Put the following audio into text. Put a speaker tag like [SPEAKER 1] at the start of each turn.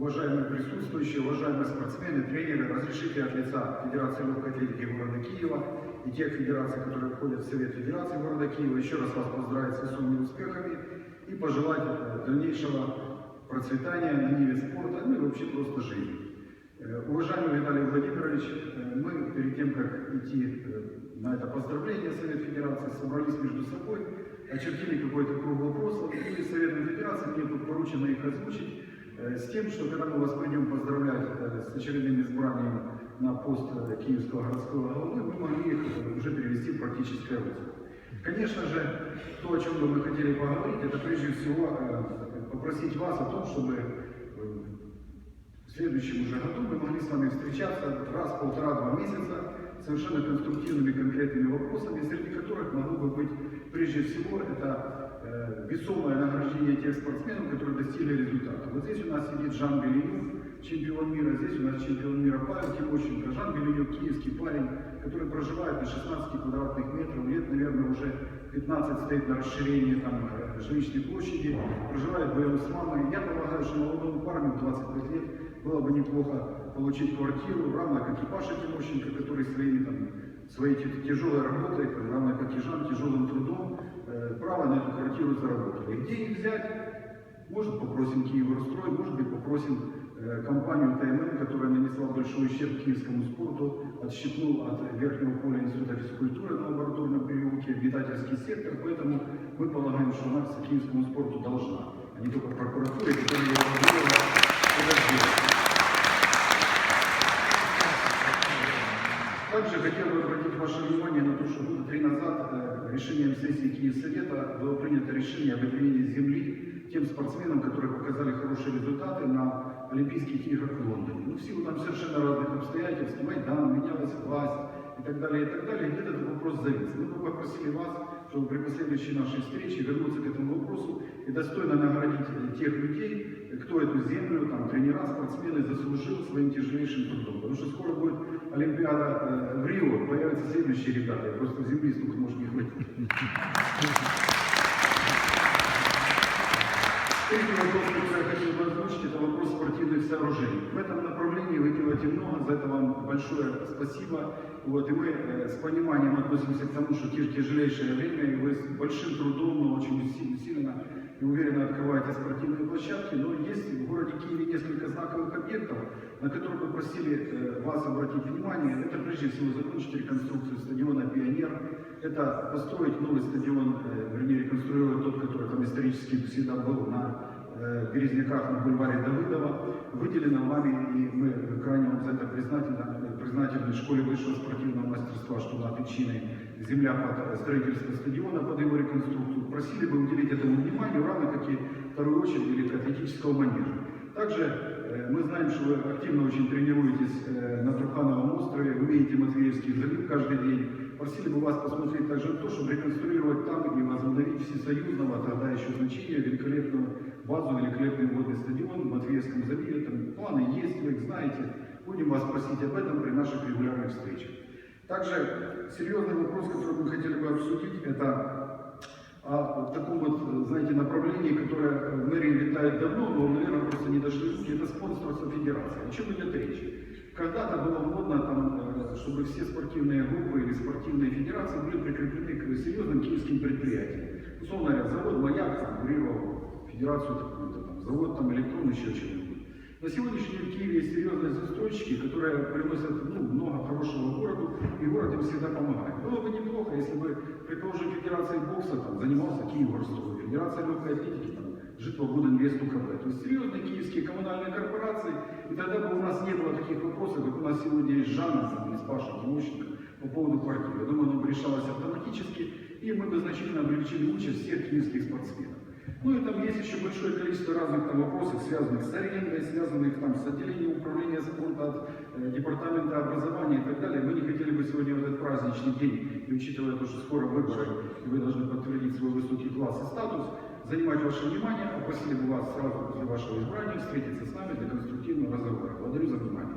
[SPEAKER 1] уважаемые присутствующие, уважаемые спортсмены, тренеры, разрешите от лица Федерации легкой атлетики города Киева и тех федераций, которые входят в Совет Федерации города Киева, еще раз вас поздравить с весомыми успехами и пожелать э, дальнейшего процветания на ниве спорта, ну и вообще просто жизни. Э, Уважаемый Виталий Владимирович, э, мы перед тем, как идти на это поздравление Совет Федерации, собрались между собой, очертили какой-то круг вопросов, и Советом Федерации мне тут поручено их озвучить, с тем, что когда мы вас пойдем поздравлять э, с очередным избранием на пост э, Киевского городского головы, мы могли их э, уже перевести в практическое русло. Конечно же, то, о чем бы мы хотели поговорить, это прежде всего э, попросить вас о том, чтобы э, в следующем уже году мы могли с вами встречаться раз полтора-два месяца совершенно конструктивными конкретными вопросами, среди которых могло бы быть прежде всего это э, весомое награждение тех спортсменов, которые достигли результата. Вот здесь у нас сидит Жан Беленюк, чемпион мира, здесь у нас чемпион мира Павел Тимощенко. Жан Беленюк, киевский парень, который проживает на 16 квадратных метров, лет, наверное, уже 15 стоит на расширении там, э, жилищной площади, проживает вдвоем с мамой. Я полагаю, что молодому парню в 25 лет было бы неплохо получить квартиру, равно как и Паша Тимощенко, который своими там, своей тя- тяжелой работой, и Жан, тяжелым трудом, э, право на эту квартиру заработали. Где их взять? Может попросим Киеврострой, может быть попросим э, компанию ТМН, которая нанесла большой ущерб киевскому спорту, отщипнул от верхнего поля Института физкультуры на лабораторном переулке обитательский сектор, поэтому мы полагаем, что она киевскому спорту должна, а не только прокуратуре, которая ее это сделать. Также хотел бы обратить ваше внимание на то, что года три назад э, решением сессии Киевсовета было принято решение об выделении земли тем спортсменам, которые показали хорошие результаты на Олимпийских играх в Лондоне. Ну, в силу там совершенно разных обстоятельств, Майдан, менялась власть и так далее, и так далее, где-то этот вопрос завис. Мы бы попросили вас, чтобы при последующей нашей встрече вернуться к этому вопросу и достойно наградить э, тех людей, кто эту землю, там, тренера, спортсмены заслужил своим тяжелейшим трудом. Потому что скоро будет Олимпиада э, в Рио, появятся следующие ребята, просто земли столько может не хватить который я хотел бы озвучить, это вопрос спортивных сооружений. В этом направлении вы делаете много, за это вам большое спасибо. Вот, и мы э, с пониманием относимся к тому, что тяж- тяжелейшее время, и вы с большим трудом, но очень усиленно и уверенно открываете спортивные площадки. Но есть в городе Киеве несколько знаковых объектов, на которые мы просили э, вас обратить внимание. Это прежде всего закончить реконструкцию стадиона «Пионер», это построить новый стадион, э, вернее реконструировать тот, который там исторически всегда был на Березняках на бульваре Давыдова. Выделено вами, и мы крайне вам за это признательны, э, признательны школе высшего спортивного мастерства, что на причиной земля под э, строительство стадиона, под его реконструкцию. Просили бы уделить этому внимание, равно как и вторую очередь атлетического манежа. Также э, мы знаем, что вы активно очень тренируетесь э, на Трухановом острове, вы видите Матвеевский залив каждый день. Просили бы вас посмотреть также то, чтобы реконструировать там и возобновить всесоюзного тогда еще значения великолепную базу, великолепный водный стадион в Матвеевском заливе. Там планы есть, вы их знаете. Будем вас просить об этом при наших регулярных встречах. Также серьезный вопрос, который мы хотели бы обсудить, это о таком вот, знаете, направлении, которое в мэрии летает давно, но, наверное, просто не дошли руки, это спонсорство федерации. О чем идет речь? Когда-то было модно, там, э, чтобы все спортивные группы или спортивные федерации были прикреплены к серьезным киевским предприятиям. Условно говоря, завод «Маяк» там, курировал федерацию такую-то, там, завод там, «Электрон» еще что-нибудь. На сегодняшний день в Киеве есть серьезные застройщики, которые приносят ну, много хорошего городу, и город им всегда помогает. Было бы неплохо, если бы, предположим, Федерация бокса там, занимался Киев-Горстрой, Федерация легкой атлетики, там, Житлобудинвест УКБ. То есть серьезные киевские коммунальные корпорации, и тогда бы у нас не было таких вопросов, как у нас сегодня есть Жанна, там, или Паша Тимощенко по поводу квартиры. Я думаю, оно бы решалось автоматически, и мы бы значительно облегчили участь всех киевских спортсменов. Ну и там есть еще большое количество разных там вопросов, связанных с арендой, связанных там с отделением управления спорта, от э, департамента образования и так далее. Мы не хотели бы сегодня в этот праздничный день, и учитывая то, что скоро выборы, и вы должны подтвердить свой высокий класс и статус, занимать ваше внимание, а просили бы вас сразу после вашего избрания встретиться с нами для конструктивного разговора. Благодарю за внимание.